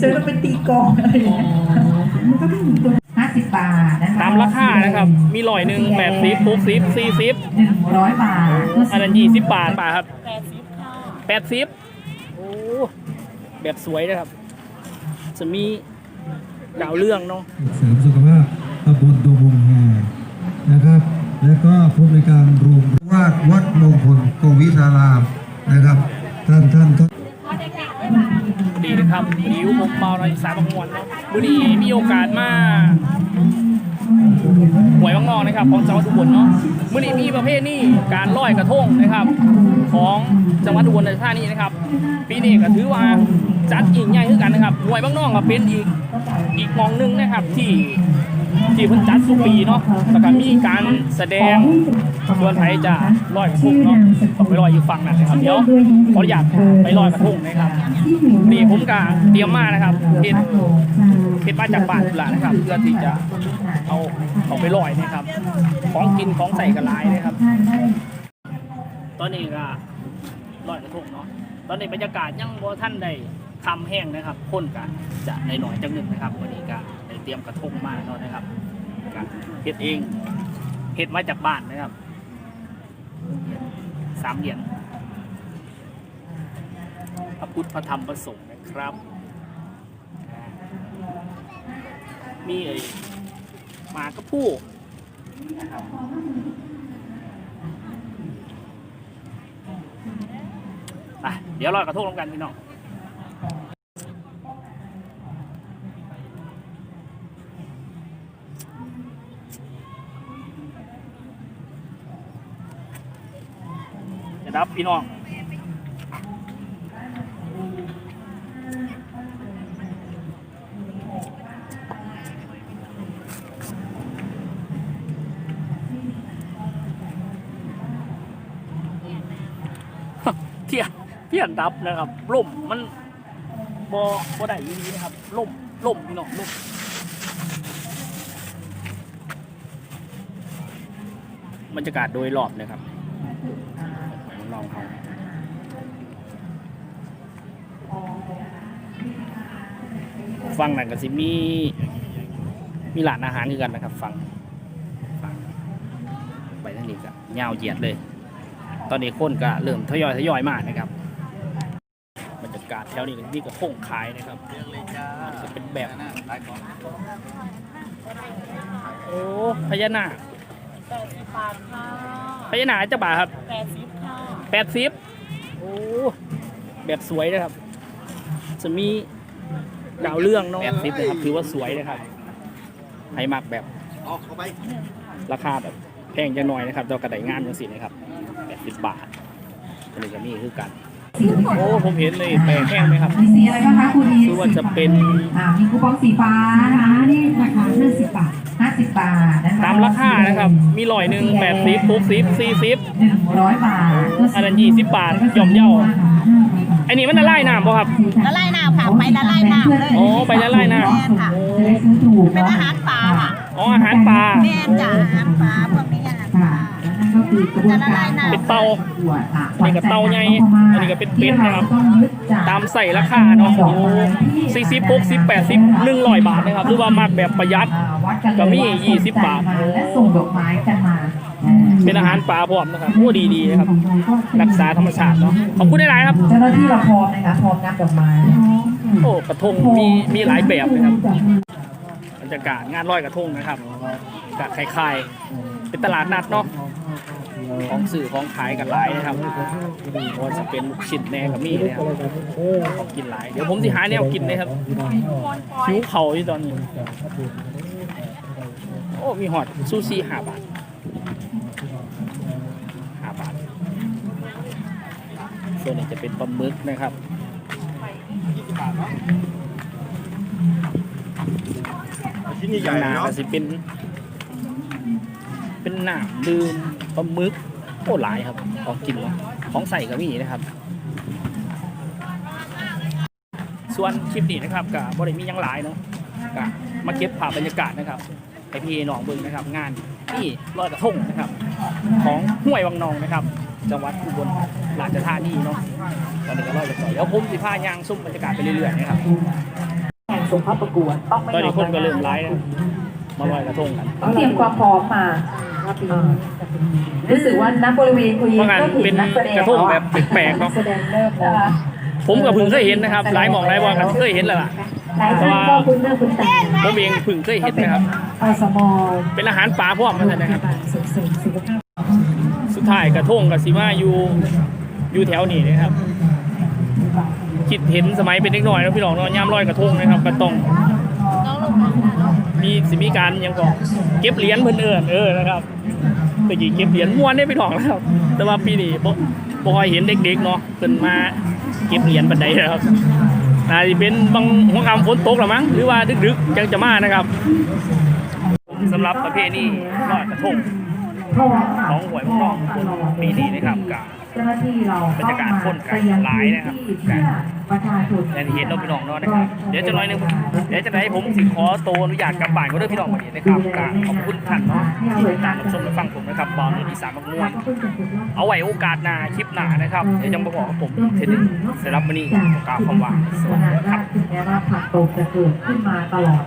ซื้อแล้วไปตีกลองอะไรอย่างเงี้ยมันก็ไม่มีตัวห้าสิบบาทนะคะตามราคานะครับ มีลอยหนึ่งแปดสิบหกสิบสี่สิบหนึ่งร้อยบาทอันนั้นยี่สิบบาทบาทครับแปดสิบค่ะแปดสิบโอ้แบบสวยนะครับ จะมีดาวเรื่องเนาะเสริมสุขภาพตำบลดงวงแหนะครับ แล้วก็ผู้บริการโรงวาดวัดมงคลโกวิทารามนะครับ ท่านท่านก็ดีนะ ครับวันนี้ผมเมาในสายบางมวนเนาะวันนี้มีโอกาสมาหวยบางนอกนะครับของจังหวัดอุบลเนาะมื่อนี้มีประเภทนี้การลอยกระทงนะครับ ของจังหวัดอุบลราชธานีนะครับ ปีนี้ก็ถือว่าจัดยิ่งใหญ่ขึ้นกันนะครับหวยบางนอกก็เป็นอีกอีกมองหนึงนะครับที่ที่เพิ่นจัดทุกปีเนาะแล้วก็มีการแสดงส่วนไทยจะลอยกระทงเนาะต้องไปลอยอยู่ฝั่งนั้นนะครับ เดี๋ยวขออนุญาตไปลอยกระทงนะครับ ผมก็เตรียมมานะครับเห็ดเห็ดมาจากบ้านพุ่นละนะครับเพื่อที่จะเอาเอาไปลอยนะครับ ของกินของใส่กระลายนะครับ ตอนนี้ก็ลอยกระทงเนาะตอนนี้บรรยากาศยังบ่ท่านได้คำแห้งนะครับคนก็จะในหน่อยจังหนึ่งนะครับวันนี้ก็ได้เตรียมกระทงมาเนาะนะครับเฮ็ดเองเฮ็ดมาจากบ้านนะครับสามเหรียญพระพุทธพระธรรมพระสงฆ์ ครับ มีเอ่ยหมากระพู้นะครับอะเดี๋ยวลอยกระทงลงกันพี่น้องจะดับพี่น้อง เทียนเทียนดับนะครับล่มมันบอบได้ยีนี้นะครับล่มล่มพี่น้องล่มบรรยากาศโดยรอบนะครับลองเขาฟังนั่นก็สิมี มีร้านอาหารคือกันนะครับ ฟังฟังไปทางนี้ก็ยาวเหยียดเลย ตอนนี้คนก็เริ่มทยอยทยอยมานะครับบรรยากาศแถวนี้ก็มีกระพงขายนะครับมันจะเป็นแบบโอ้พญานาคแปดสิบบาทค่ะพญานาคเจ้าบ่าวครับแปดสิบค่ะแปดสิบโอ้แบบสวยนะครับ จะมีดาวเรื่องเนาะแปดสิบนะครับถือว่าสวยนะครับให้มากแบบราคาแบบแพงจังหน่อยนะครับเจ้ากระไดงามจังสินะครับ แปดสิบบาทอันนี้ก็มีคือกัน โอ้ผมเห็นเลยแปลงแห้งไหมครับมีสีอะไรบ้างคะคุณอีคือว่าจะเป็นอ่ามีคูปองสีฟ้านะคะนี่ราคาห้าสิบบาทห้าสิบบาทนะคะตามราคานะครับ มีลอยหนึ่งแปดสิบหกสิบสี่สิบหนึ่งร้อยบาทอันนั้น20บาทย่อมเยาอันนี้มันละลายน้ำป่ะครับละลายน้ำค่ะไปละลายน้ำเลยโอ้ไปละลายน้ำแม่นค่ะจะได้ซื้อถูกเป็นเนาะอาหารปลาค่ะอ๋ออาหารปลาแม่นจ้ะอาหารปลาพวกนี้อาหารปค่ะลา แล้วนั่นก็คือกระบวนการเป็นเตาอะอันนี้ก็เตาใหญ่อันนี้ก็เป็นเป็ดนะครับที่เาต้องยึดจกตามใส่ราคาเนาะโอ้สี่สิบหกสิบแปดสิบหนึ่งร้อยบาทนะครับ หรือว่ามากแบบประหยัดอ่าวัดกันเลยก็มีว่ายี่สิบบาทและส่งดอกไม้กันมาเป็นอาหารปลาพร้อมนะครับโอ้ดีๆนะครับ รักษาธรรมชาติเนาะ ขอบคุณหลายๆครับ เจ้าหน้าที่เราพร้อมนะคะพร้อมนับดอกไม้ โอ้กระทงมีมีหลายแบบนะครับ บรรยากาศงานลอยกระทงนะครับกะคล้ายๆเป็นตลาดนัดเนาะ ของสื่อของขายกันหลายนะครับว่าจะเป็นลูกชิ้นแหนกับมีนะครับของกินหลาย เดี๋ยวผมสิหาแนวกินนะครับหิวเข่าอยู่ตอนนี้ โอ้ มีหอดซูชิห้าบาทห้าบาท ส่วนนี้จะเป็นปลาหมึกนะครับชิ้นใหญ่ข้างหน้าๆเนาะก็สิเป็น เป็นน้ำดื่ม ปลาหมึกโอ้หลายครับของกินเนาะของใส่ก็มีนะครับ ส่วนคลิปนี้นะครับกับบริมีหยังหลายเนาะกมาเก็บภาพบรรยากาศนะครับให้พี่น้องเบิ่งนะครับ งานนี่ลอยกระทงนะครับ ของห้วยวังนองนะครับจังหวัดอุบลราชธานีเนาะตอนนี้ก็ลอยกันต่อเดี๋ยวผมสิพายางซุ่มบรรยากาศไปเรื่อยๆนะครับแข่งส่งเข้าประกวดต้องไม่ตอนยนี้อมคนก็เริ่มไลฟ์นะมาลอยกระทงกันต้องเตรียมความพร้อมมา อ่ารู้สึกว่านักบริเวณคุยเพราะงานก็เป็เห็นนนักแสดงกระทงแบบแปลกๆเนาะแสดงเริ่มแล้วผมกับพึ่งเคยเห็นนะครับหลายหมองหลายวันกันเคยเห็นแล้วล่ะ หลายท่านก็คุ้นหน้าคุ้นตาผมเองพึ่งเคยเห็นนะครับ อสมเป็นอาหารป่าพวกมันนะครับ ส่งเสริมสุขภาพ สุดท้ายกระทงกับสีมาอยู่อยู่แถวนี้นะครับ คิดเห็นสมัยเป็นเด็กน้อยแล้วพี่น้องเนาะย่ำลอยกระทงนะครับก็ต้อง มีสิมีการยังบอกเก็บเหรียญเพิ่นเอิ้นเออนะครับตะกี้เก็บเหรียญม้วนได้พี่องนะครับแต่ว่าปีนี้บ่บ่ค่อยเห็นเด็กๆเนาะเพิ่นมาเก็บเหรียญบันไดนะครับน่าจะเป็นบางหัวคำฝนตกละมั้งหรือว่าดึกๆจังจะมานะครับสำหรับประเพณีลอยกระทงของหวยพวกน้องปีนี้นะครับกับ เจ้าหน้าที่เราบรรยากาศคนกันหลายนะครับเพื่อประชาชนอย่เห็นเราพี่น้องเนาะนะครับเดี๋ยวจะน้อยนึงเดี๋ยวจะได้ผมสิขอโตอนุญาตกลับบ้านก็ด้วยพี่น้องวันนี้นะครับขอบคุณท่านเนาะที่ติดตามรับชมและฟังผมนะครับบอลในที่สามมักม่วนเอาไว้โอกาสหน้าคลิปหน้านะครับเดี๋ยวจะมาบอกผมเทนนิสสำหรับวันนี้กล่าวคำว่าสวัสดีครับถึงแม้ว่าผักตกจะเกิดขึ้นมาตลอด